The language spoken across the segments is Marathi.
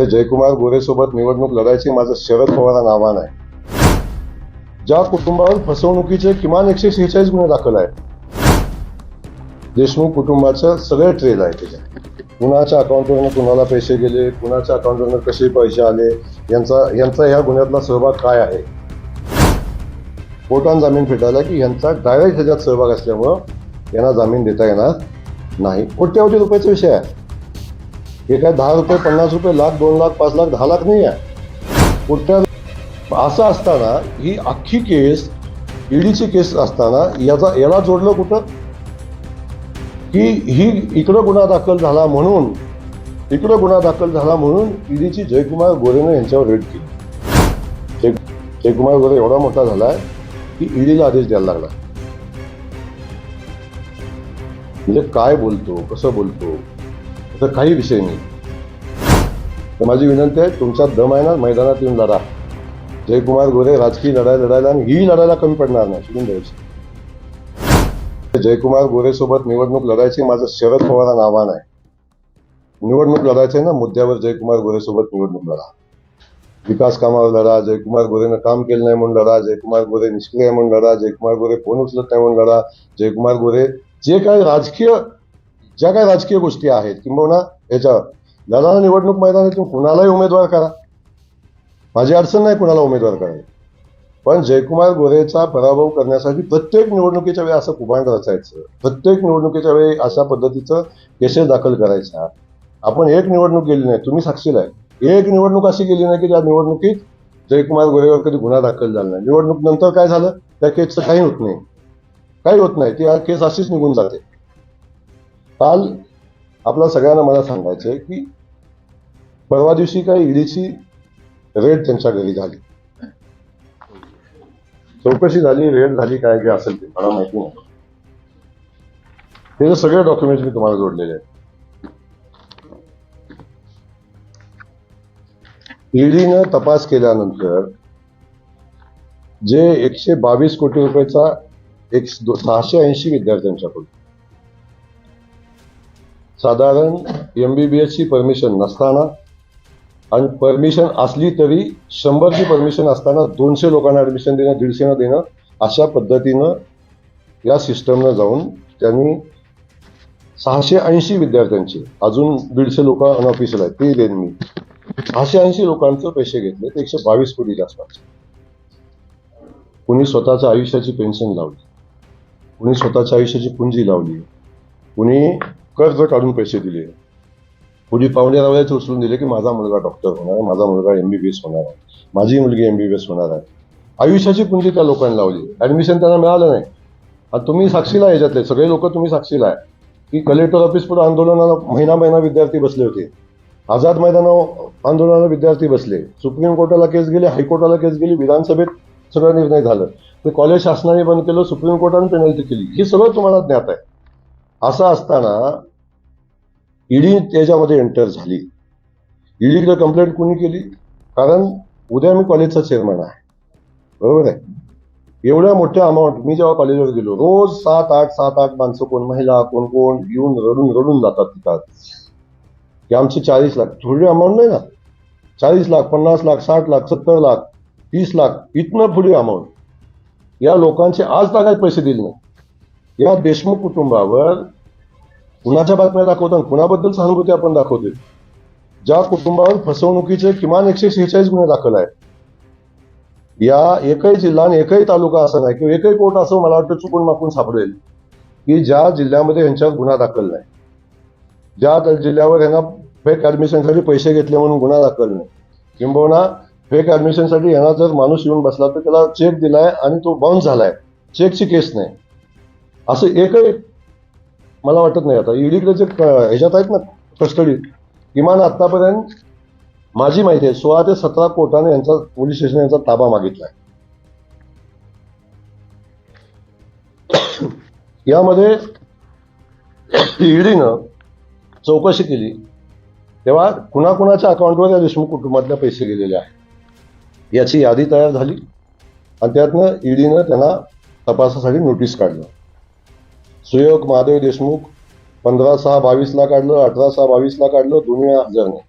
अरे जयकुमार गोरेसोबत निवडणूक लढायची माझं शरद पवारांना आव्हान आहे. ज्या कुटुंबावर फसवणुकीचे किमान एकशे शेहेचाळीस गुन्हे दाखल आहेत देशमुख कुटुंबाचं सगळे ट्रेल आहे त्याच्यात. कुणाच्या अकाउंटवरनं कुणाला पैसे गेले कुणाच्या अकाउंटवरनं कसे पैसे आले यांचा यांचा ह्या गुन्ह्यातला सहभाग काय आहे? कोर्टाने जामीन फेटाळला की यांचा डायरेक्ट ह्याच्यात सहभाग असल्यामुळं यांना जामीन देता येणार नाही. कोट्यावधी रुपयाचा विषय आहे. हे काय दहा रुपये पन्नास रुपये लाख दोन लाख पाच लाख दहा लाख नाही आहे. कुठल्या असं असताना ही अख्खी केस ईडीची केस असताना याचा याला जोडलं कुठं? की ही इकडं गुन्हा दाखल झाला म्हणून इकडं गुन्हा दाखल झाला म्हणून ईडीची जयकुमार गोरेनं यांच्यावर रेड केली. जय जयकुमार गोरे एवढा मोठा झालाय की ईडीला आदेश द्यायला लागला. म्हणजे काय बोलतो कसं बोलतो? तर काही विषय नाही. तर माझी विनंती आहे तुमचा दम आहे ना मैदानात येऊन लढा. जयकुमार गोरे राजकीय लढाई लढायला आणि ही लढायला कमी पडणार नाही सोडून द्यायची. जयकुमार गोरेसोबत निवडणूक लढायची माझं शरद पवारांना आव्हान आहे. निवडणूक लढायचं आहे ना मुद्द्यावर जयकुमार गोरेसोबत निवडणूक लढा. विकास कामावर लढा जयकुमार गोरेनं काम केलं नाही म्हणून लढा जयकुमार गोरे निष्क्रिय आहे म्हणून लढा जयकुमार गोरे फोन उचलत नाही म्हणून लढा जयकुमार गोरे जे काय राजकीय ज्या काही राजकीय गोष्टी आहेत किंबहुना ह्याच्यावर लढा निवडणूक मैदानातून कुणालाही उमेदवार करा. माझी अडचण नाही कुणाला उमेदवार करायला. पण जयकुमार गोरेचा पराभव करण्यासाठी प्रत्येक निवडणुकीच्या वेळी असं कुभांड रचायचं. प्रत्येक निवडणुकीच्या वेळी अशा पद्धतीचं केसेस दाखल करायच्या आपण एक निवडणूक गेली नाही तुम्ही साक्षीला आहे. एक निवडणूक अशी गेली नाही की ज्या निवडणुकीत जयकुमार गोरेवर कधी गुन्हा दाखल झाला नाही. निवडणूक नंतर काय झालं? त्या केसचं काही होत नाही. काही होत नाही. ती केस अशीच निघून जाते. काल आपल्या सगळ्यांना मला सांगायचं आहे की परवा दिवशी काय ईडीची रेड त्यांच्या घरी झाली. चौकशी झाली रेड झाली काय जे असेल ते मला माहिती नाही. ते सगळे डॉक्युमेंट्स मी तुम्हाला जोडलेले आहेत. ईडीनं तपास केल्यानंतर जे एकशे बावीस कोटी रुपयाचा एक सहाशे ऐंशी विद्यार्थ्यांच्याकडून साधारण एम बी बी एसची परमिशन नसताना आणि परमिशन असली तरी शंभरची परमिशन असताना दोनशे लोकांना ॲडमिशन देणं दीडशेनं देणं अशा पद्धतीनं या सिस्टमनं जाऊन त्यांनी सहाशे ऐंशी विद्यार्थ्यांची अजून दीडशे लोक अनऑफिशियल आहेत ते देईन मी. सहाशे ऐंशी लोकांचं पैसे घेतले ते एकशे बावीस कोटी आसपास कुणी स्वतःच्या आयुष्याची पेन्शन लावली कुणी स्वतःच्या आयुष्याची पुंजी लावली कुणी कर्ज काढून पैसे दिले. कुणी पाहुणे रावल्याचे उचलून दिले की माझा मुलगा डॉक्टर होणार आहे माझा मुलगा एमबीबीएस होणार आहे माझी मुलगी एमबीबीएस होणार आहे. आयुष्याची कुंडी त्या लोकांनी लावली. ॲडमिशन त्यांना मिळालं नाही. आता तुम्ही साक्षीला आहे याच्यातले सगळे लोक तुम्ही साक्षीला आहे. की कलेक्टर ऑफिस पुढे आंदोलनाला महिना महिना विद्यार्थी बसले होते. आझाद मैदानावर आंदोलनाला विद्यार्थी बसले. सुप्रीम कोर्टाला केस गेली हायकोर्टाला केस गेली विधानसभेत सगळं निर्णय झालं. ते कॉलेज शासनाने बंद केलं सुप्रीम कोर्टाने पेनल्टी केली. हे सगळं तुम्हाला ज्ञात आहे. असं असताना ईडी त्याच्यामध्ये एंटर झाली. ईडीकडे कंप्लेंट कोणी केली? कारण उद्या मी कॉलेजचा चेअरमन आहे. बरोबर आहे? एवढ्या मोठ्या अमाऊंट मी जेव्हा कॉलेजवर गेलो रोज सात आठ सात आठ माणसं कोण महिला कोण कोण येऊन रडून रडून जातात तिथं. की आमचे चाळीस लाख थोडी अमाऊंट नाही ना? चाळीस लाख पन्नास लाख साठ लाख सत्तर लाख तीस लाख इथनं पुढे अमाऊंट या लोकांचे आज तागात पैसे दिले नाही. या देशमुख कुटुंबावर कुणाच्या बातम्या दाखवतात कुणाबद्दल सहानुभूती आपण दाखवतोय ज्या कुटुंबावर फसवणुकीचे किमान एकशे शेहेचाळीस गुन्हे दाखल आहेत. या एकही जिल्हा आणि एकही तालुका असं नाही किंवा एकही कोर्ट असं मला वाटतं चुकून माकून सापडेल की ज्या जिल्ह्यामध्ये यांच्यावर गुन्हा दाखल नाही. ज्या जिल्ह्यावर यांना फेक ऍडमिशनसाठी पैसे घेतले म्हणून गुन्हा दाखल नाही. किंबहुना फेक ऍडमिशनसाठी यांना जर माणूस येऊन बसला तर त्याला चेक दिलाय आणि तो बाउन्स झालाय. चेकची केस नाही. असं एकही मला वाटत नाही. आता ईडीकडे जे ह्याच्यात आहेत ना कस्टडी किमान आतापर्यंत माझी माहिती आहे सोळा ते सतरा कोर्टाने यांचा पोलीस स्टेशन यांचा ताबा मागितलाय यामध्ये ईडीनं चौकशी केली. तेव्हा कुणाकुणाच्या अकाउंटवर या देशमुख कुटुंबातल्या पैसे गेलेले आहेत. याची यादी तयार झाली. आणि त्यातनं ईडीनं त्यांना तपासासाठी नोटीस काढलं. सुयोग महादेव देशमुख पंधरा सहा बावीसला काढलं अठरा सहा बावीसला काढलं दोन्ही हजर नाही.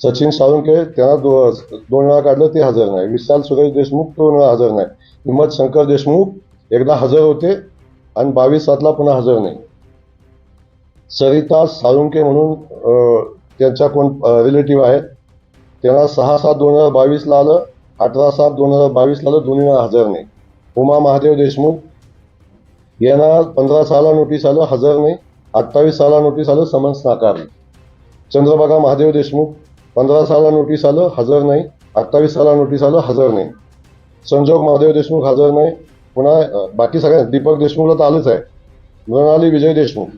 सचिन साळुंके त्यांना दो, दोन वेळा काढलं ते हजर नाही. विशाल सुरेश देशमुख दोन वेळा हजर नाही. हिम्मत शंकर देशमुख एकदा हजर होते आणि बावीस सातला पुन्हा हजर नाही. सरिता साळुंके म्हणून त्यांच्या कोण रिलेटिव्ह आहेत. त्यांना सहा सात दोन हजार बावीसला आलं अठरा सात दोन हजार बावीसला आलं दोन्ही वेळा हजर नाही. उमा महादेव देशमुख यांना पंधरा साला नोटीस आलं हजर नाही. अठ्ठावीस साला नोटीस आलं समन्स नाकारलं चंद्रबागा महादेव देशमुख पंधरा साला नोटीस आलं हजर नाही. अठ्ठावीस साला नोटीस आलं हजर नाही. संजोग महादेव देशमुख हजर नाही. पुन्हा बाकी सगळ्या दीपक देशमुखला तर आलंच आहे. मृणाली विजय देशमुख.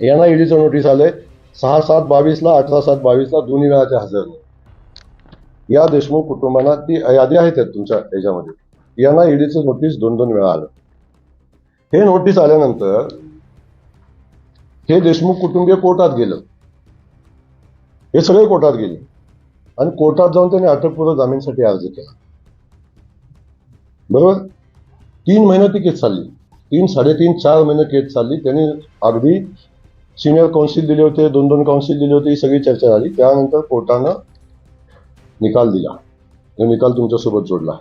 यांना ईडीचं नोटीस आलंय. सहा सात बावीसला अठरा सात बावीसला दोन्ही वेळा ते हजर नाही. या देशमुख कुटुंबांना ती यादी आहे त्यात तुमच्या याच्यामध्ये? यांना ईडीचं नोटीस दोन दोन वेळा आलं. हे नोटीस आल्यानंतर हे देशमुख कुटुंबीय कोर्टात गेलं. हे सगळे कोर्टात गेले. आणि कोर्टात जाऊन त्यांनी अटकपूर्व जामीनसाठी अर्ज केला. बरोबर? तीन महिने ती केस चालली. तीन साडेतीन चार महिने केस चालली. त्यांनी अगदी सिनियर काउन्सिल दिले होते दोन दोन काउन्सिल दिले होते ही सगळी चर्चा झाली. त्यानंतर कोर्टानं निकाल दिला. तो निकाल तुमच्यासोबत जोडला.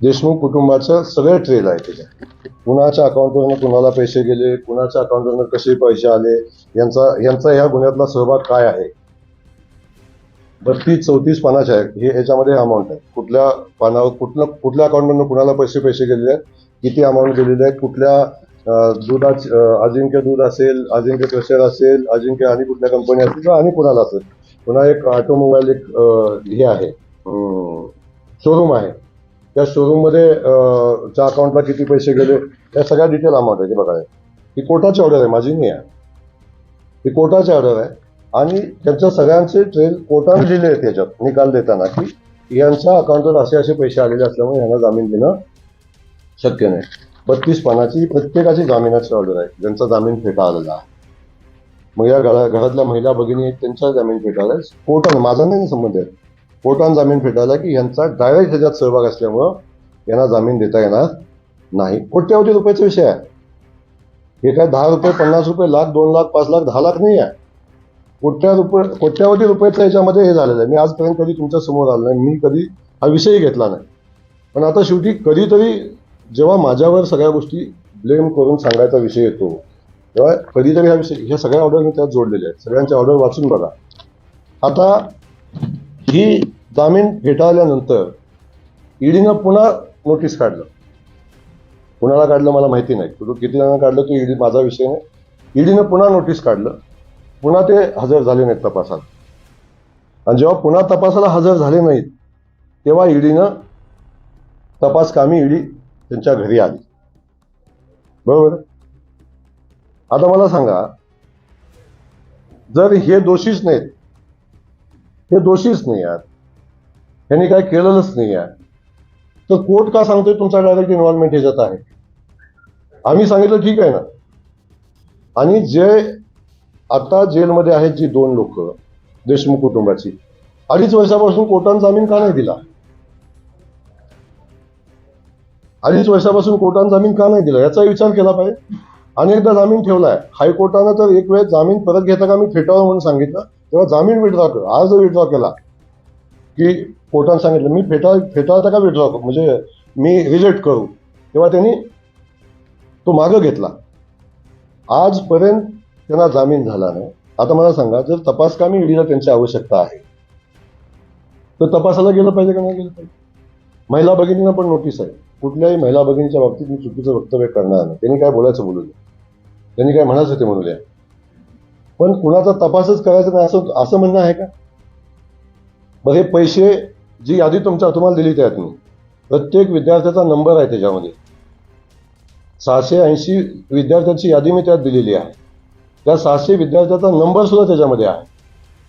देशमुख कुटुंबाचं सगळे ट्रेल आहे त्याच्यात कुणाच्या अकाउंटवरनं कुणाला पैसे गेले कुणाच्या अकाउंटवरनं कसे पैसे आले यांचा यांचा ह्या गुन्ह्यातला सहभाग काय आहे? बत्तीस चौतीस पानाचे आहे हे याच्यामध्ये अमाऊंट आहे. कुठल्या पानावर कुठलं कुठल्या अकाउंटमधनं कुणाला पैसे पैसे गेलेले आहेत? किती अमाऊंट गेलेले आहेत? कुठल्या दुधाची दुधाच अजिंक्य दूध असेल अजिंक्य क्रशर असेल अजिंक्य आणि कुठल्या कंपनी असेल किंवा आणि कुणाला असेल? पुन्हा एक ऑटोमोबाईल एक हे आहे. शोरूम आहे. त्या शोरूममध्ये ज्या च्या अकाउंटला किती पैसे गेले त्या सगळ्या डिटेल अमाऊंट आहे ते बघा ही कोर्टाची ऑर्डर आहे माझी नाही आहे. ही कोर्टाची ऑर्डर आहे. आणि त्यांच्या सगळ्यांचे ट्रेल कोर्टाने दिले आहेत त्याच्यात निकाल देताना की यांच्या अकाउंटवर असे असे पैसे आलेले असल्यामुळे यांना जामीन देणं शक्य नाही. बत्तीस पानाची प्रत्येकाची जामिनाची ऑर्डर आहे. ज्यांचा जामीन फेटाळलेला आहे. मग या घरा घरातल्या महिला भगिनी आहेत त्यांचा जामीन फेटाळला कोर्टानं माझा नाही संबंध आहे. कोर्टानं जामीन फेटाळला की यांचा डायरेक्ट ह्याच्यात सहभाग असल्यामुळं यांना जामीन देता येणार नाही. कोट्यावधी रुपयाचा विषय आहे. हे काय दहा रुपये पन्नास रुपये लाख दोन लाख पाच लाख दहा लाख नाही आहे. कोट्या रुपये कोट्यावधी रुपयाचं याच्यामध्ये हे झालेलं आहे. मी आजपर्यंत कधी तुमच्यासमोर आलो नाही. मी कधी हा विषयही घेतला नाही. पण आता शेवटी कधीतरी जेव्हा माझ्यावर सगळ्या गोष्टी ब्लेम करून सांगायचा विषय येतो तेव्हा कधीतरी हा विषय ह्या सगळ्या ऑर्डर मी त्यात जोडलेल्या आहेत. सगळ्यांच्या ऑर्डर वाचून बघा. आता ही जामीन फेटाळल्यानंतर ईडीनं पुन्हा नोटीस काढलं. कुणाला काढलं मला माहिती नाही. कुठं किती जणांना काढलं तो ईडी माझा विषय नाही. ईडीनं पुन्हा नोटीस काढलं. पुन्हा ते हजर झाले नाहीत तपासात. आणि जेव्हा पुन्हा तपासाला हजर झाले नाहीत तेव्हा ईडीनं तपास कामी ईडी त्यांच्या घरी आली. बरोबर? आता मला सांगा जर हे दोषीच नाहीत हे दोषीच नाही यार. यांनी काय केलेलंच नाही आहे तर कोर्ट का सांगतोय तुमचा डायरेक्ट इन्व्हॉल्वमेंट ह्याच्यात आहे? आम्ही सांगितलं ठीक आहे ना. आणि जे आता जेलमध्ये आहेत जी दोन लोक देशमुख कुटुंबाची अडीच वर्षापासून कोर्टानं जामीन का नाही दिला? अडीच वर्षापासून कोर्टानं जामीन का नाही दिला? याचा विचार केला पाहिजे. अनेकदा जामीन ठेवला आहे हायकोर्टानं तर एक वेळ जामीन परत घेता का मी फेटावं म्हणून सांगितलं. तेव्हा जामीन विड्रॉ कर. आज विड्रॉ केला. की कोर्टानं सांगितलं मी फेटा फेटाळता का विड्रॉ करू म्हणजे मी रिजेक्ट करू. तेव्हा त्यांनी तो मागं घेतला. आजपर्यंत त्यांना जामीन झाला नाही. आता मला सांगा जर तपास कामी ईडीला त्यांची आवश्यकता आहे तर तपासाला गेलं पाहिजे का नाही गेलं पाहिजे? महिला भगिनींना पण नोटीस आहे. कुठल्याही महिला भगिनीच्या बाबतीत मी चुकीचं वक्तव्य करणार नाही. त्यांनी काय बोलायचं बोलू द्या. त्यांनी काय म्हणायचं ते म्हणू द्या. पण कुणाचा तपासच करायचा नाही असं असं म्हणणं आहे का? मग हे पैसे जी यादी तुमच्या तुम्हाला दिली त्यात मी. प्रत्येक विद्यार्थ्याचा नंबर आहे त्याच्यामध्ये. सहाशे ऐंशी विद्यार्थ्यांची यादी मी त्यात दिलेली आहे. त्या सहाशे विद्यार्थ्याचा नंबर सुद्धा त्याच्यामध्ये आहे.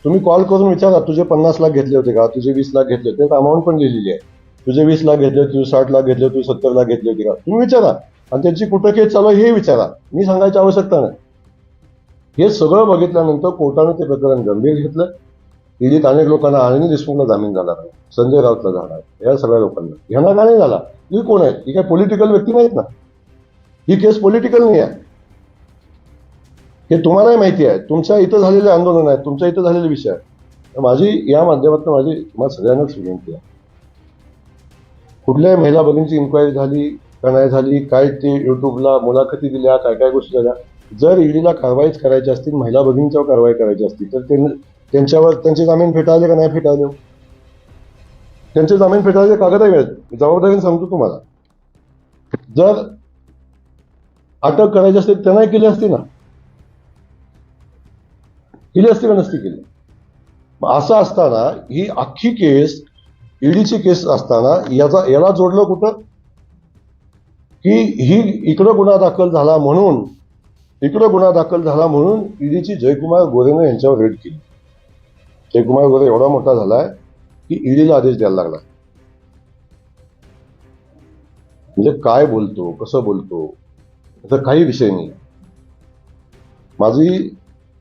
तुम्ही कॉल करून विचारा तुझे पन्नास लाख घेतले होते का? तुझे वीस लाख घेतले होते. अमाऊंट पण लिहिलेली आहे. तुझे वीस लाख घेतले तुझे साठ लाख घेतले तुझे सत्तर लाख घेतले होते का? तुम्ही विचारा. आणि त्यांची कुठं केस चालू आहे हे विचारा. मी सांगायची आवश्यकता नाही. हे सगळं बघितल्यानंतर कोर्टाने ते प्रकरण गंभीर घेतलं. ईडीत अनेक लोकांना आणि देशमुखला जामीन झाला नाही संजय राऊतला झाला या सगळ्या लोकांना. ह्यांना का नाही झाला. ही कोण आहे? ही काय पॉलिटिकल व्यक्ती नाहीत ना. ही केस पॉलिटिकल नाही आहे. हे तुम्हालाही माहिती आहे. तुमच्या इथं झालेले आंदोलन आहे. तुमच्या इथं झालेले विषय आहे. तर माझी या माध्यमातून माझी तुम्हाला सगळ्यांनाच विनंती आहे. कुठल्याही महिला भगिनीची इन्क्वायरी झाली का नाही झाली काय ते युट्यूबला मुलाखती दिल्या काय काय गोष्टी झाल्या. जर ईडीला कारवाईच करायची असतील महिला भगिनींच्यावर कारवाई करायची असतील तर त्यांनी त्यांच्यावर त्यांची जामीन फेटाळले का नाही फेटाळले? त्यांचे जामीन फेटाळले कागद मिळत जबाबदारीने सांगतो तुम्हाला. जर अटक करायची असते त्यांनाही केली असती ना? केली असती का नसती केली? असं असताना ही अख्खी केस ईडीची केस असताना याचा याला जोडलं कुठं? की ही इकडं गुन्हा दाखल झाला म्हणून इकडं गुन्हा दाखल झाला म्हणून ईडीची जयकुमार गोरेने यांच्यावर रेड केली. जयकुमार वगैरे एवढा मोठा झालाय की ईडीला आदेश द्यायला लागला म्हणजे काय बोलतो कसं बोलतो याचा काही विषय नाही. माझी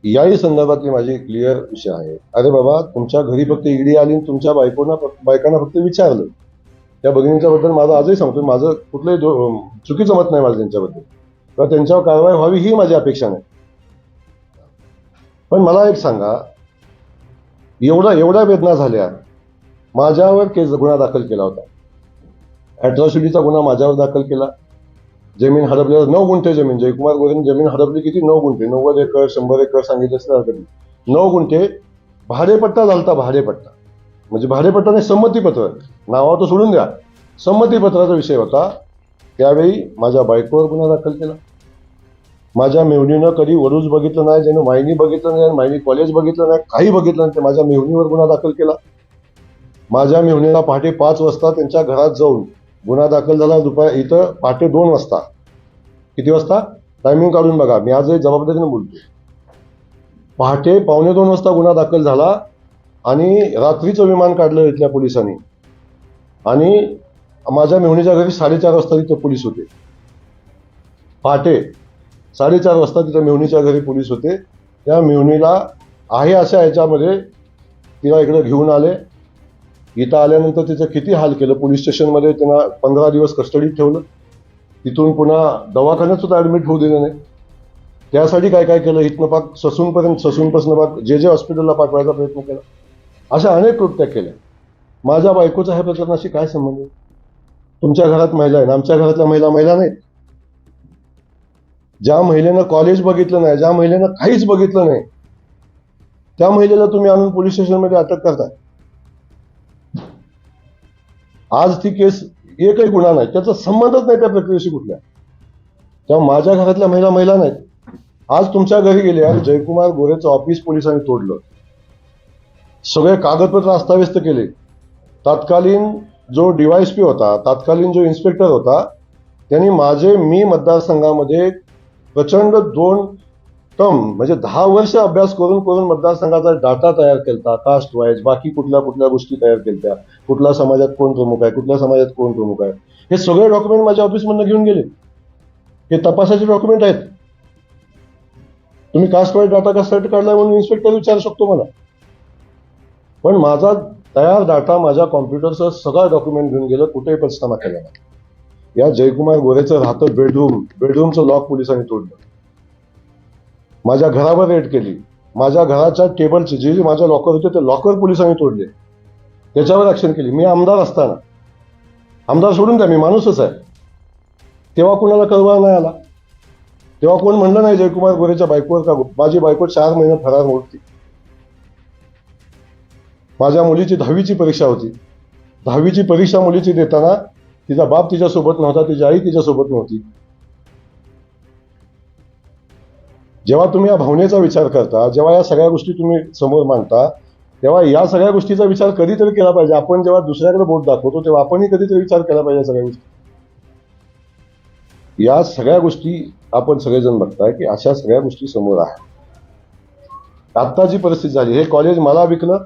याही संदर्भातली माझी क्लिअर विषय आहे. अरे बाबा तुमच्या घरी फक्त ईडी आली आणि तुमच्या बायकोना बायकांना फक्त विचारलं. त्या भगिनींच्या बद्दल माझं आजही सांगतो माझं कुठलंही चुकीचं मत नाही माझं त्यांच्याबद्दल. किंवा त्यांच्यावर कारवाई व्हावी ही माझी अपेक्षा नाही. पण मला एक सांगा एवढा एवढ्या वेदना झाल्या. माझ्यावर केस गुन्हा दाखल केला होता. ॲट्रॉसिटीचा गुन्हा माझ्यावर दाखल केला. जमीन हडपल्यावर नऊ गुंठे जमीन. जयकुमार गोरेंनी जमीन हडपली किती? नऊ गुंठे. नव्वद एकर शंभर एकर सांगितलं असं हरकत नऊ गुंठे. भाडेपट्टा झालता भाडेपट्टा. म्हणजे भाडेपट्टा संमतीपत्र. नावावर तो सोडून द्या. संमतीपत्राचा विषय होता. त्यावेळी माझ्या बायकोवर गुन्हा दाखल केला. माझ्या मेहणीनं कधी वरूज बघितलं नाही ज्यानं मायनी बघितलं नाही मायनी कॉलेज बघितलं नाही काही बघितलं नाही ते माझ्या मेहणीवर गुन्हा दाखल केला. माझ्या मेहणीला पहाटे पाच वाजता त्यांच्या घरात जाऊन गुन्हा दाखल झाला. दुपार इथं पहाटे दोन वाजता. किती वाजता? टायमिंग काढून बघा. मी आजही जबाबदारीनं बोलतो पहाटे पावणे दोन वाजता गुन्हा दाखल झाला आणि रात्रीचं विमान काढलं इथल्या पोलिसांनी. आणि माझ्या मेहणीच्या घरी साडेचार वाजता तिथं पोलीस होते. पहाटे साडेचार वाजता तिथं मेहुणीच्या घरी पोलीस होते. त्या मेहुणीला आहे अशा ह्याच्यामध्ये तिला इकडं घेऊन आले. इथं आल्यानंतर तिचं किती हाल केलं? पोलीस स्टेशनमध्ये त्यांना पंधरा दिवस कस्टडीत ठेवलं. तिथून पुन्हा दवाखान्यात सुद्धा ॲडमिट होऊ दिलं नाही. त्यासाठी काय काय केलं? इथनं पाक ससूनपर्यंत ससूनपासून पाक जे जे हॉस्पिटलला पाठवायचा प्रयत्न केला. अशा अनेक कृत्या केल्या. माझ्या बायकोचा ह्या प्रकरणाशी काय संबंध आहे? तुमच्या घरात महिला आहेत. आमच्या घरातल्या महिला महिला नाहीत. ज्या महिलेनं कॉलेज बघितलं नाही ज्या महिलेनं काहीच बघितलं नाही त्या महिलेला तुम्ही आणून पोलीस स्टेशनमध्ये अटक करताय. आज ती केस एकही गुन्हा नाही त्याचा संबंधच नाही त्या प्रक्रियेशी कुठल्या. तेव्हा माझ्या घरातल्या महिला महिला नाहीत. आज तुमच्या घरी गेले आणि जयकुमार गोरेचं ऑफिस पोलिसांनी तोडलं. सगळे कागदपत्र अस्ताव्यस्त केले. तत्कालीन जो डीवायएसपी होता तत्कालीन जो इन्स्पेक्टर होता त्यांनी माझे मी मतदारसंघामध्ये प्रचंड दोन टर्म म्हणजे दहा वर्ष अभ्यास करून करून मतदारसंघाचा डाटा तयार केलता कास्ट वाईज बाकी कुठल्या कुठल्या गोष्टी तयार केल्या कुठल्या समाजात कोण प्रमुख आहे कुठल्या समाजात कोण प्रमुख आहे हे सगळे डॉक्युमेंट माझ्या ऑफिसमधनं घेऊन गेले. हे तपासाचे डॉक्युमेंट आहेत. तुम्ही कास्ट वाईज डाटा कशासाठी काढलाय म्हणून इन्स्पेक्टर विचारू शकतो मला. पण माझा तयार डाटा माझ्या कॉम्प्युटरचं सगळा डॉक्युमेंट घेऊन गेलं कुठेही पंचनामा केला नाही. या जयकुमार गोरेचं राहतं बेडरूम. बेडरूमचं लॉक पोलिसांनी तोडलं. माझ्या घरावर रेड केली. माझ्या घराच्या टेबलचे जे जे माझ्या लॉकर होते ते लॉकर पोलिसांनी तोडले. त्याच्यावर ऍक्शन केली. मी आमदार असताना. आमदार सोडून द्या मी माणूसच आहे. तेव्हा कुणाला कळवा नाही आला. तेव्हा कोण म्हणलं नाही जयकुमार गोरेच्या बायकोवर का माझी बायको चार महिने फरार होती. माझ्या मुलीची दहावीची परीक्षा होती. दहावीची परीक्षा मुलीची देताना तिचा बाप तिच्यासोबत नव्हता तिची आई तिच्यासोबत नव्हती. जेव्हा तुम्ही या भावनेचा विचार करता जेव्हा या सगळ्या गोष्टी तुम्ही समोर मांडता तेव्हा या सगळ्या गोष्टीचा विचार कधीतरी केला पाहिजे. आपण जेव्हा दुसऱ्याकडे बोट दाखवतो तेव्हा आपणही कधीतरी विचार केला पाहिजे सगळ्या गोष्टी. या सगळ्या गोष्टी आपण सगळेजण बघताय की अशा सगळ्या गोष्टी समोर आहेत. आत्ता जी परिस्थिती झाली. हे कॉलेज मला विकलं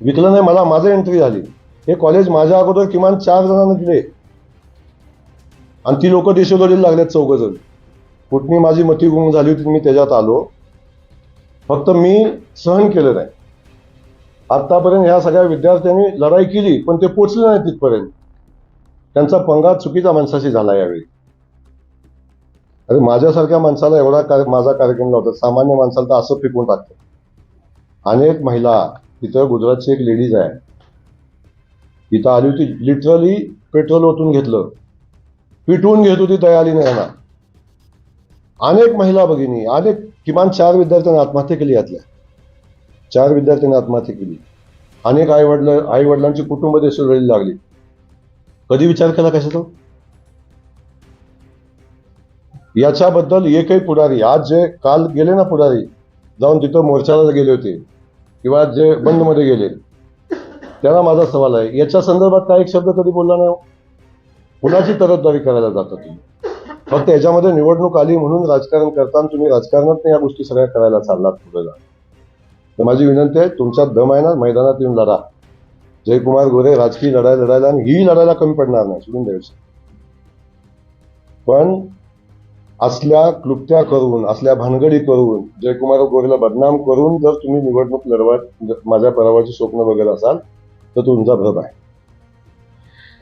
विकलं नाही मला माझं एंट्री झाली. हे कॉलेज माझ्या अगोदर किमान चार जणांना दिले. आणि ती लोक देशोधडीला लागल्यात चौघ जण कुठली माझी मती गुम झाली होती मी त्याच्यात आलो. फक्त मी सहन केलं नाही. आत्तापर्यंत ह्या सगळ्या विद्यार्थ्यांनी लढाई केली पण ते पोचले नाही तिथपर्यंत. त्यांचा पंगा चुकीच्या माणसाशी झाला यावेळी. अरे माझ्यासारख्या माणसाला एवढा कार्य माझा कार्यक्रम लावतो सामान्य माणसाला तर असं फेकून टाकतं अनेक महिला तिथं गुजरातची एक लेडीज आहे. तिथं आली होती लिटरली पेट्रोल ओतून घेतलं. पिटवून घेत होती तयारी यांना. अनेक महिला भगिनी अनेक किमान चार विद्यार्थ्यांनी आत्महत्या केली यातल्या. चार विद्यार्थ्यांनी आत्महत्या केली. अनेक आई वडील आई वडिलांची कुटुंब देखील रडली लागली. कधी विचार केला कशाचा? याच्याबद्दल एकही पुढारी आज जे काल गेले ना पुढारी जाऊन तिथं मोर्चाला गेले होते किंवा जे बंदमध्ये गेले त्याला माझा सवाल आहे याच्या संदर्भात काय एक शब्द कधी बोलला नाही हो? कुणाची तरफदारी करायला जाता तुम्ही? फक्त याच्यामध्ये निवडणूक आली म्हणून राजकारण करताना तुम्ही राजकारणात या गोष्टी सगळ्या करायला चाललात पुढे जा तर माझी विनंती आहे तुमचा दम आहे ना मैदानात येऊन लढा. जयकुमार गोरे राजकीय लढाई लढायला आणि ही लढायला कमी पडणार नाही सोडून द्यायचं. पण असल्या क्लुप्त्या करून असल्या भानगडी करून जयकुमार गोरेला बदनाम करून जर तुम्ही निवडणूक लढवत माझ्या पराभवाची स्वप्न बघत असाल तर तुमचा भ्रम आहे.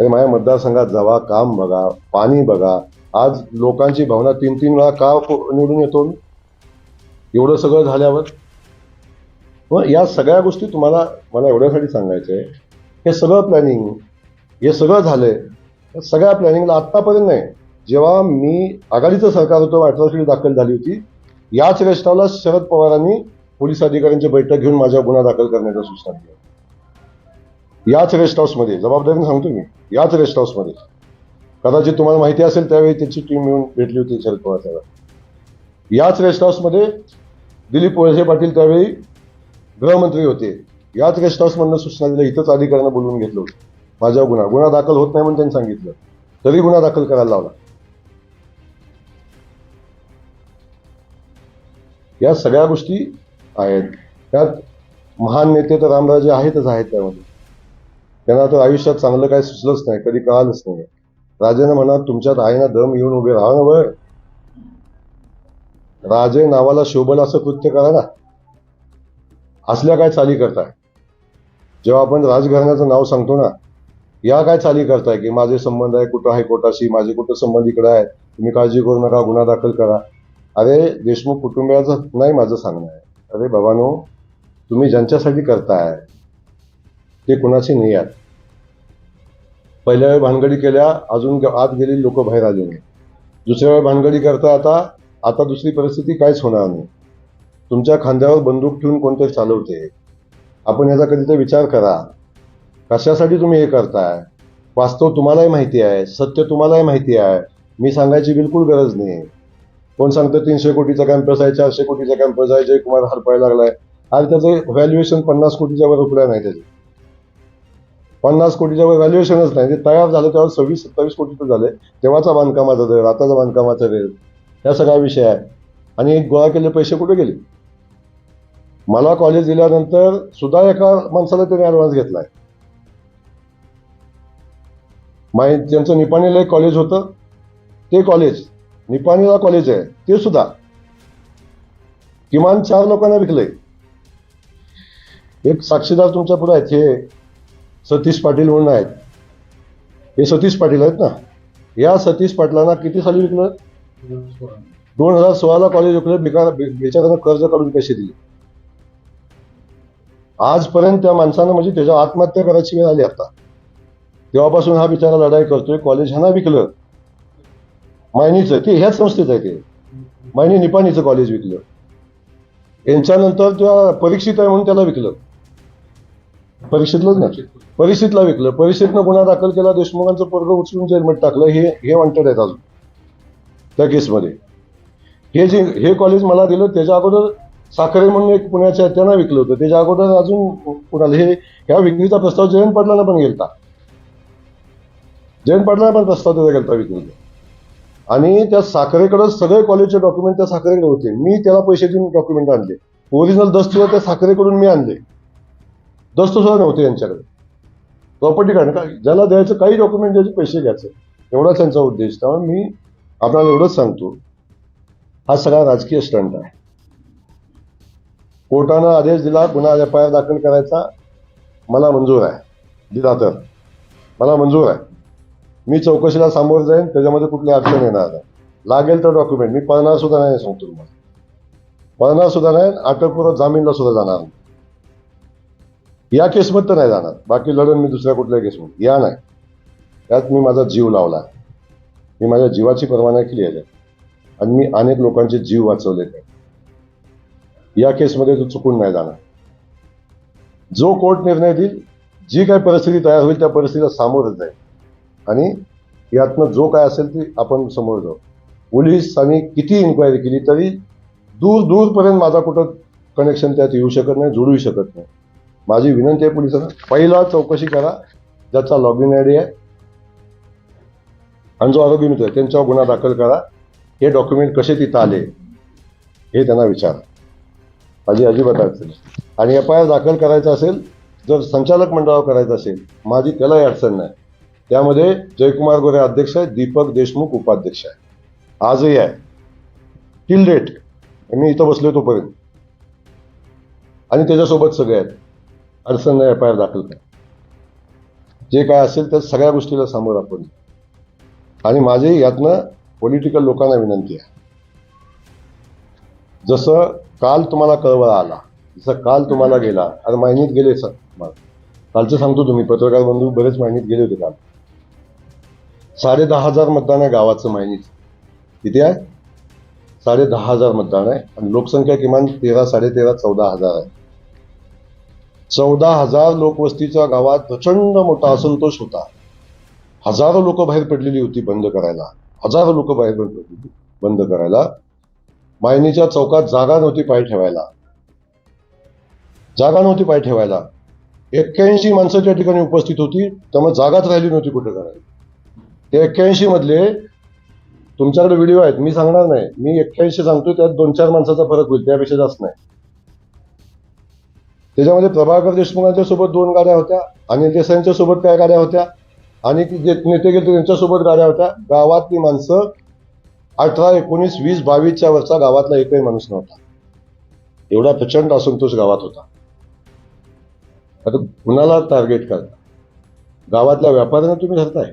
आणि माझ्या मतदारसंघात जावा काम बघा पाणी बघा. आज लोकांची भावना तीन तीन वेळा का निवडून येतो एवढं सगळं झाल्यावर? मग या सगळ्या गोष्टी तुम्हाला मला एवढ्यासाठी सांगायचं आहे हे सगळं प्लॅनिंग हे सगळं झालंय. सगळ्या प्लॅनिंगला आत्तापर्यंत नाही. जेव्हा मी आघाडीचं सरकार होतं अठराशे दाखल झाली होती याच रेस्टावला शरद पवारांनी पोलीस अधिकाऱ्यांची बैठक घेऊन माझ्या गुन्हा दाखल करण्याच्या सूचना दिल्या. याच रेस्ट हाऊसमध्ये जबाबदारीने सांगतो मी याच रेस्ट हाऊसमध्ये. कदाचित तुम्हाला माहिती असेल त्यावेळी त्याची टीम येऊन भेटली होती शरद पवार साहेब याच रेस्ट हाऊसमध्ये दिलीप वळसे पाटील त्यावेळी गृहमंत्री होते. याच रेस्ट हाऊसमधनं सूचना दिल्या इथंच अधिकाऱ्यांना बोलवून घेतलं होतं. माझ्या गुन्हा गुन्हा दाखल होत नाही म्हणून त्यांनी सांगितलं. तरी गुन्हा दाखल करायला लावला. या सगळ्या गोष्टी आहेत. त्यात महान नेते तर रामराजे आहेतच आहेत त्यामध्ये. त्यांना तर आयुष्यात चांगलं काय सुचलंच नाही कधी कळालंच नाही. राजेनं म्हणा तुमच्यात आहे ना दम येऊन उभे राहा ना वय राजे नावाला शोभल असं कृत्य करा ना. असल्या काय चाली करताय? जेव्हा आपण राजघराण्याचं नाव सांगतो ना या काय चाली करताय की माझे संबंध आहे कुठं आहे कोटाशी माझे कुठं संबंध इकडं आहे तुम्ही काळजी करू नका गुन्हा दाखल करा. अरे देशमुख कुटुंबियाचं नाही माझं सांगणं आहे. अरे बाबानो तुम्ही ज्यांच्यासाठी करताय ते कोणाशी नाही आहेत. पहिल्या वेळी भानगडी केल्या अजून आत गेलेली लोक बाहेर आले नाही दुसऱ्या वेळी भानगडी करता आता आता दुसरी परिस्थिती काहीच होणार नाही. तुमच्या खांद्यावर बंदूक ठेवून कोणतरी चालवते. आपण याचा कधीतरी विचार करा. कशासाठी तुम्ही हे करताय? वास्तव तुम्हालाही माहिती आहे सत्य तुम्हालाही माहिती आहे. मी सांगायची बिलकुल गरज नाही. कोण सांगतं तीनशे कोटीचा कॅम्पस आहे चारशे कोटीचा कॅम्पस आहे जयकुमार हरपायला लागलाय. आणि त्याचं व्हॅल्युएशन पन्नास कोटीच्या वर रुपया नाही त्याचं. पन्नास कोटीच्या वर व्हॅल्युएशनच नाही. ते तयार झालं तेव्हा सव्वीस सत्तावीस कोटीचं झालंय तेव्हाचा बांधकामाचा दर आताचा बांधकामाचा दर ह्या सगळा विषय आहे. आणि गोळा केले पैसे कुठे गेले? मला कॉलेज दिल्यानंतर सुद्धा एका माणसाला त्याने ॲडव्हान्स घेतलाय. माही ज्यांचं निपाणीला एक कॉलेज होतं ते कॉलेज निपाणीला कॉलेज आहे ते सुद्धा. किमान चार लोकांना विकलंय. एक साक्षीदार तुमच्यापुढे आहेत हे सतीश पाटील म्हणून आहेत. हे सतीश पाटील आहेत ना? या सतीश पाटलांना किती साली विकलं? दोन हजार सोळाला कॉलेज विकलं बिका बे- कर्ज काढून पैसे दिले. आजपर्यंत त्या माणसानं म्हणजे त्याच्या आत्महत्या करायची वेळ आली आता. तेव्हापासून हा बिचारा लढाई करतोय कॉलेज ह्यांना विकलं. मायनीचं ते ह्याच संस्थेचं आहे ते. मायनी निपाणीचं कॉलेज विकलं. यांच्यानंतर त्या परीक्षित आहे म्हणून त्याला विकलं. परीक्षेतलंच ना परीक्षेतला विकलं. परीक्षेतनं गुन्हा दाखल केला देशमुखांचं पोरग उचलून जेलमध्ये टाकलं. हे हे वॉन्टेड आहेत अजून त्या केसमध्ये. हे जे हे कॉलेज मला दिलं त्याच्या अगोदर साखरे म्हणून एक पुण्याच्या त्यांना विकलं होतं. त्याच्या अगोदर अजून कुणाला हे ह्या विक्रीचा प्रस्ताव जयंत पाटलांना पण गेलता. जयंत पाटलांना पण प्रस्ताव त्याचा गेलता विक्रीचा. आणि त्या साखरेकडे सगळे कॉलेजचे डॉक्युमेंट त्या साखरेकडे होते. मी त्याला पैसे देऊन डॉक्युमेंट आणले. ओरिजिनल दस्त सुद्धा त्या साखरेकडून मी आणले. दस्तसुद्धा नव्हते यांच्याकडे. प्रॉपर्टी कारण का ज्याला द्यायचं काही डॉक्युमेंट द्यायचे पैसे घ्यायचे. एवढाच त्यांचा उद्देश. त्यामुळे मी आपल्याला एवढंच सांगतो हा सगळा राजकीय स्टंट आहे. कोर्टानं आदेश दिला गुन्हा एफ आय आर दाखल करायचा मला मंजूर आहे. दिला तर. मला मंजूर आहे. मी चौकशीला सामोरं जाईन त्याच्यामध्ये कुठली अडचण येणार नाही. लागेल तर डॉक्युमेंट मी पळणार सुद्धा नाही सांगतो तुम्हाला. पळणार सुद्धा नाही अटकपूर्व जामीनला सुद्धा जाणार नाही. या केसमध्ये तर नाही जाणार. बाकी लढण मी दुसऱ्या कुठल्याही केसमध्ये. या नाही. त्यात मी माझा जीव लावला मी माझ्या जीवाची परवाना केली आहे. आणि मी अनेक लोकांचे जीव वाचवले या केसमध्ये तो चुकून नाही जाणार. जो कोर्ट निर्णय देईल जी काय परिस्थिती तयार होईल त्या परिस्थितीला सामोरं जाईल. आणि यातनं जो काय असेल ते आपण समोर जाऊ. पोलिसांनी किती इन्क्वायरी केली तरी दूर दूरपर्यंत माझा कुठं कनेक्शन त्यात येऊ शकत नाही जोडू शकत नाही. माझी विनंती आहे पोलिसांना पहिला चौकशी करा ज्याचा लॉग इन आय डी आहे आणि जो आरोग्य मित्र आहे त्यांच्यावर गुन्हा दाखल करा. हे डॉक्युमेंट कसे तिथं आले हे त्यांना विचारा. माझी अजिबात अडचण आणि एफ आय आर दाखल करायचा असेल जर संचालक मंडळावर करायचं असेल माझी त्यालाही अडचण नाही. त्यामध्ये जयकुमार गोरे अध्यक्ष आहे दीपक देशमुख उपाध्यक्ष आहे. आजही आहे. टिल डेट मी इथं बसलो तोपर्यंत. आणि त्याच्यासोबत सगळे आहेत. अडचण नाही एफ आय आर दाखल करा. जे काय असेल त्या सगळ्या गोष्टीला सामोरं आपण आणि माझी यातनं पॉलिटिकल लोकांना विनंती आहे. जसं काल तुम्हाला कळवळा आला जसं काल तुम्हाला गेला आणि माहिनीत गेले सर कालचं सांगतो तुम्ही पत्रकार बंधू बरेच माहिनीत गेले होते काल. साडे दहा हजार मतदान आहे गावाचं माहिनीत किती आहे? साडे दहा हजार मतदान आहे. आणि लोकसंख्या किमान तेरा साडे तेरा चौदा हजार आहे. चौदा हजार लोकवस्तीच्या गावात प्रचंड मोठा असंतोष होता. हजारो लोक बाहेर पडलेली होती बंद करायला. हजारो लोक बाहेर पडली बंद करायला. मायनीच्या चौकात जागा नव्हती पाय ठेवायला. जागा नव्हती पाय ठेवायला. एक्क्याऐंशी माणसं त्या ठिकाणी उपस्थित होती त्यामुळे जागाच राहिली नव्हती कुठे करायला. ते एक्क्याऐंशी मधले तुमच्याकडे व्हिडिओ आहेत मी सांगणार नाही. मी एक्क्याऐंशी सांगतोय त्यात दोन चार माणसाचा फरक होईल त्यापेक्षा जास्त नाही. त्याच्यामध्ये प्रभाकर देशमुखांच्या सोबत दोन गाड्या होत्या अनिल देसाईंच्या सोबत काय गाड्या होत्या आणि जे नेते गेले त्यांच्यासोबत गाड्या होत्या. गावातली माणसं अठरा एकोणीस वीस बावीसच्या वरचा गावातला एकही माणूस नव्हता. एवढा प्रचंड असंतोष गावात होता. आता कुणाला टार्गेट करता? गावातल्या व्यापाऱ्यांना तुम्ही धरताय.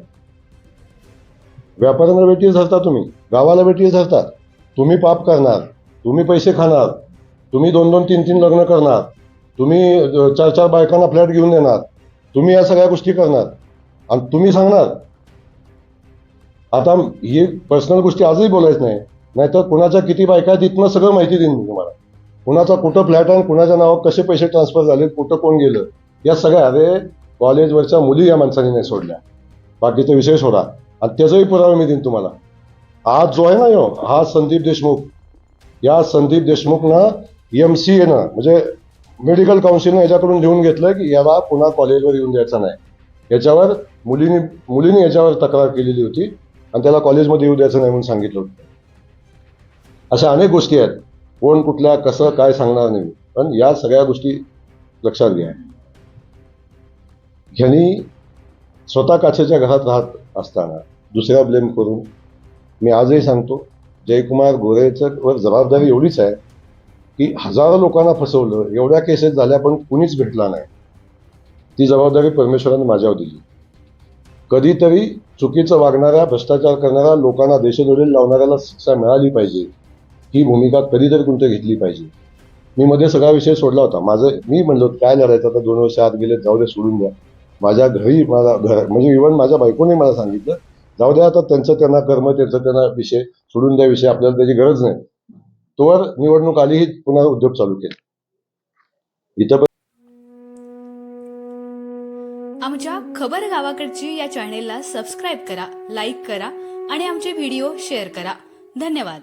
व्यापाऱ्यांना वेटीस धरता तुम्ही. गावाला वेटीस धरता तुम्ही पाप करणार. तुम्ही पैसे खाणार. तुम्ही दोन दोन तीन तीन लग्न करणार. तुम्ही चार चार बायकांना फ्लॅट घेऊन देणार. तुम्ही या सगळ्या गोष्टी करणार. आणि तुम्ही सांगणार आता ही पर्सनल गोष्टी आजही बोलायच नाही. नाहीतर कुणाच्या किती बायका आहेत इथनं सगळं माहिती देईन मी तुम्हाला. कुणाचा कुठं फ्लॅट आहे कुणाच्या नावावर कसे पैसे ट्रान्सफर झाले कुठं कोण गेलं या सगळ्या अरे कॉलेजवरच्या मुली या माणसाने नाही सोडल्या. बाकीचा विषय सोडा. आणि त्याचाही पुरावा मी देईन तुम्हाला. आज जो आहे ना यो हा संदीप देशमुख. या संदीप देशमुखनं एम सी एनं म्हणजे मेडिकल काउन्सिलने याच्याकडून लिहून घेतलं की याला पुन्हा कॉलेजवर येऊन द्यायचा नाही. याच्यावर मुलीने मुलीने याच्यावर तक्रार केलेली होती आणि त्याला कॉलेजमध्ये येऊ द्यायचं नाही म्हणून सांगितलं होतं. अशा अनेक गोष्टी आहेत. कोण कुठल्या कसं काय सांगणार नाही. पण या सगळ्या गोष्टी लक्षात घ्या. ह्यांनी स्वतः काचेच्या घरात राहत असताना दुसऱ्या ब्लेम करून मी आजही सांगतो जयकुमार गोरेचं वर जबाबदारी एवढीच आहे की हजारो लोकांना फसवलं एवढ्या केसेस झाल्या पण कुणीच भेटला नाही. ती जबाबदारी परमेश्वरानं माझ्यावर दिली. कधीतरी चुकीचं वागणाऱ्या भ्रष्टाचार करणाऱ्या लोकांना देशदोडील लावणाऱ्याला शिक्षा मिळाली पाहिजे. ही भूमिका कधीतरी कोणतं घेतली पाहिजे. मी मध्ये सगळा विषय सोडला होता. माझं मी म्हणलो काय लढायचं? आता दोन वर्ष आत गेले जाऊ दे सोडून द्या. माझ्या घरी माझा घर म्हणजे इव्हन माझ्या बायकोने मला सांगितलं जाऊ द्या आता त्यांचं त्यांना कर्म त्यांचं त्यांना विषय सोडून द्या विषय आपल्याला त्याची गरज नाही. तोवर निवडणूक आली ही पुन्हा उद्योग चालू केले. इथं आमच्या खबर गावाकडची या चॅनेलला सबस्क्राईब करा लाईक करा आणि आमचे व्हिडिओ शेअर करा. धन्यवाद.